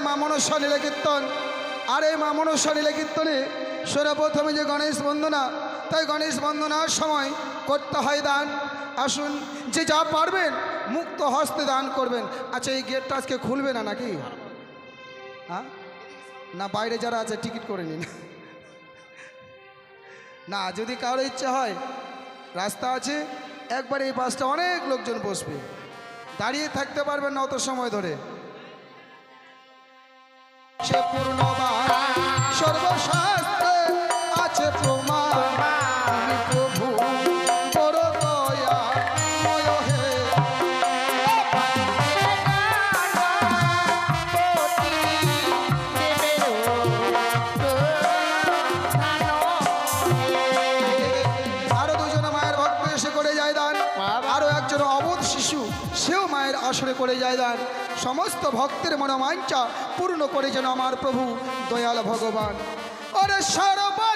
মনসা নীলে কীর্তন। আর এই মা মনসা নীলে কীর্তনে সর্বপ্রথমে যে গণেশ বন্দনা, তাই গণেশ বন্দনার সময় করতে হয় দান। আসুন, যে যা পারবেন মুক্ত হস্তে দান করবেন। আচ্ছা এই গেটটা আজকে খুলবে না নাকি? হ্যাঁ? না, বাইরে যারা আছে, টিকিট করে নিন। না, যদি কারও ইচ্ছে হয়, রাস্তা আছে, একবার এই বাসটা অনেক লোকজন বসবে। দাঁড়িয়ে থাকতে পারবেন না অত সময় ধরে। সে পূর্ণবান সর্বশাস্ত্রে আছে প্রমাণ। প্রভু বড় দয়াময় হে। আরও দুজন মায়ের ভক্ত এসে করে যায় দান। আরও একজন অবোধ মায়ের আসরে করে যায় দান। সমস্ত ভক্তের মনোমাঞ্চা পূর্ণ করে যেন আমার প্রভু, দয়াল ভগবান। ওরে সর্বদেবে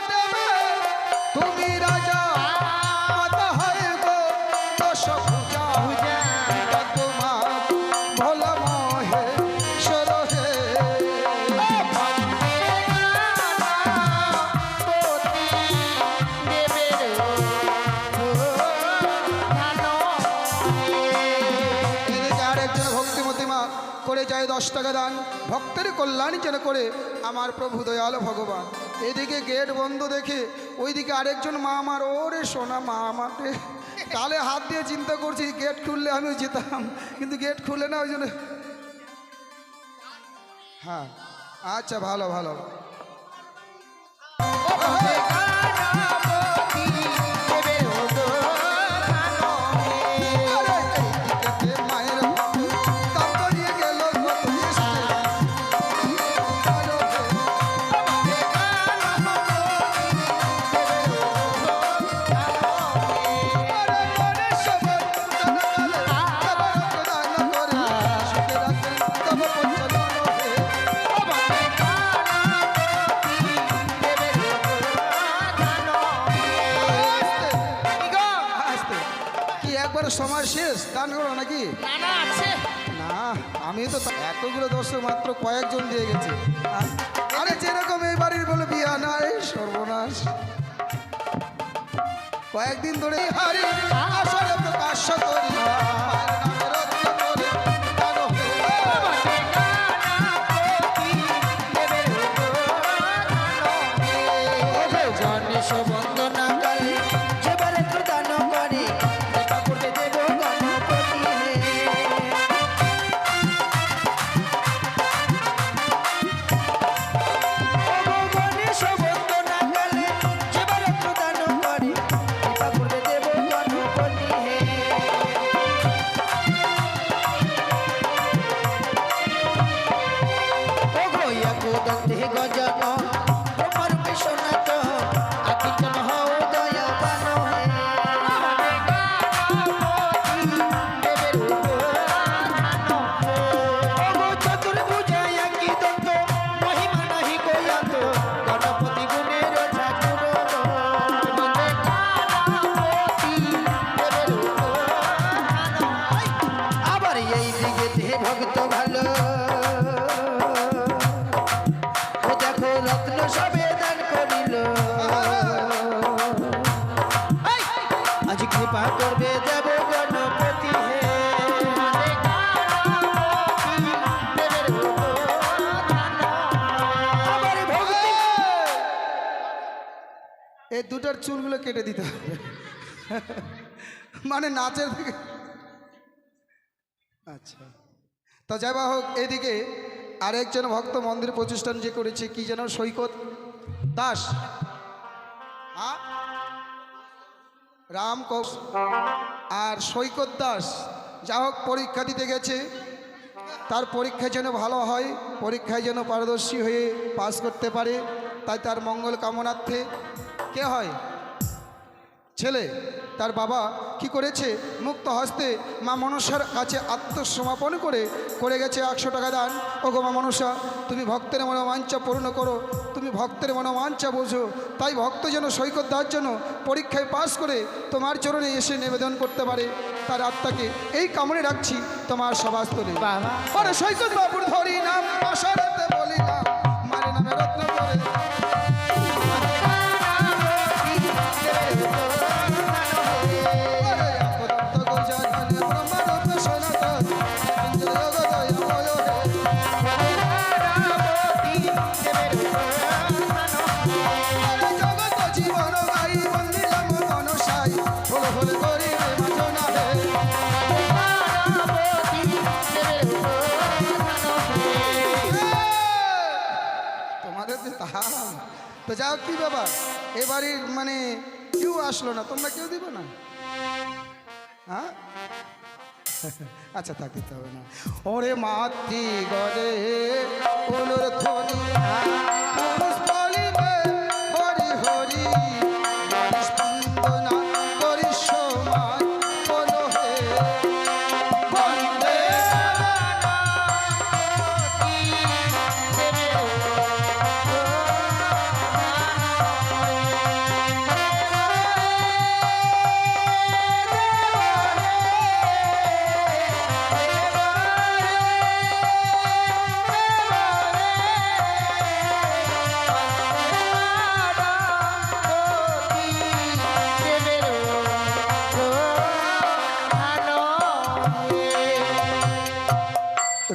দশ টাকা দান ভক্তের কল্যাণ যেন করে আমার প্রভু দয়াল ভগবান। এদিকে গেট বন্ধ দেখে ওইদিকে আরেকজন মা আমার ওরে সোনা মা আমার। তালে হাত দিয়ে চিন্তা করছি, গেট খুললে আমি যেতাম, কিন্তু গেট খুলে না, ওই জন্য। হ্যাঁ আচ্ছা ভালো ভালো। সময় শেষ? দান করো নাকি? না আমি তো এতগুলো দর্শক মাত্র কয়েকজন দিয়ে গেছি। আরে যেরকম এই বাড়ির বলে বিয়া নাই সর্বনাশ। কয়েকদিন ধরে হারি আসলে প্রকাশ করি কৃপা করবে দেব গণপতি হে। এই দুটার চুলগুলো কেটে দিতে হবে। মানে নাচের থেকে আচ্ছা। তা যাই বা হোক এদিকে আরেকজন ভক্ত মন্দির প্রতিষ্ঠান যে করেছে কি যেন সৈকত দাস। আ? রাম কৌশ আর সৈকত দাস যা হোক পরীক্ষা দিতে গেছে, তার পরীক্ষা যেন ভালো হয়, পরীক্ষায় যেন পারদর্শী হয়ে পাস করতে পারে, তাই তার মঙ্গল কামনার্থে কে হয়? ছেলে, তার বাবা কি করেছে? মুক্ত হস্তে মা মনসার কাছে আত্মসমাপন করে করে গেছে একশো টাকা দান। ও গো মা মনসা, তুমি ভক্তের মনোমাঞ্চা পূর্ণ করো তুমি ভক্তের মনোমাঞ্চা বোঝো। তাই ভক্ত যেন সৈকত দেওয়ার জন্য পরীক্ষায় পাশ করে তোমার চরণে এসে নিবেদন করতে পারে। তার আত্মাকে এই কামড়ে রাখছি তোমার সভাস্থলে। সৈকত বাবুর ধরি নাম বলিলাম। মারে নামে রত্ন করে। তা যাও, কি ব্যাপার? এবারই মানে কেউ আসলো না, তোমরা কেউ দিবে না? হ্যাঁ? আচ্ছা থাকতে হবে না। ওরে মাতৃ গলে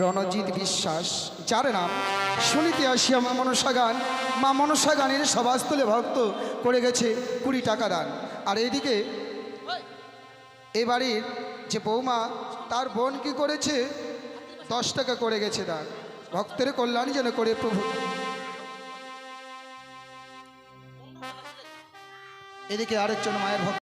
রণজিৎ বিশ্বাস, যার নাম শুনিতে আসিয়া মা মনসা গান, মা মনসা গানের সভাস্থলে ভক্ত করে গেছে কুড়ি টাকা দান। আর এইদিকে এ বাড়ির যে বৌমা, তার বোন কি করেছে? দশ টাকা করে গেছে দান। ভক্তের কল্যাণ যেন করে প্রভু। এদিকে আরেকজন মায়ের ভক্ত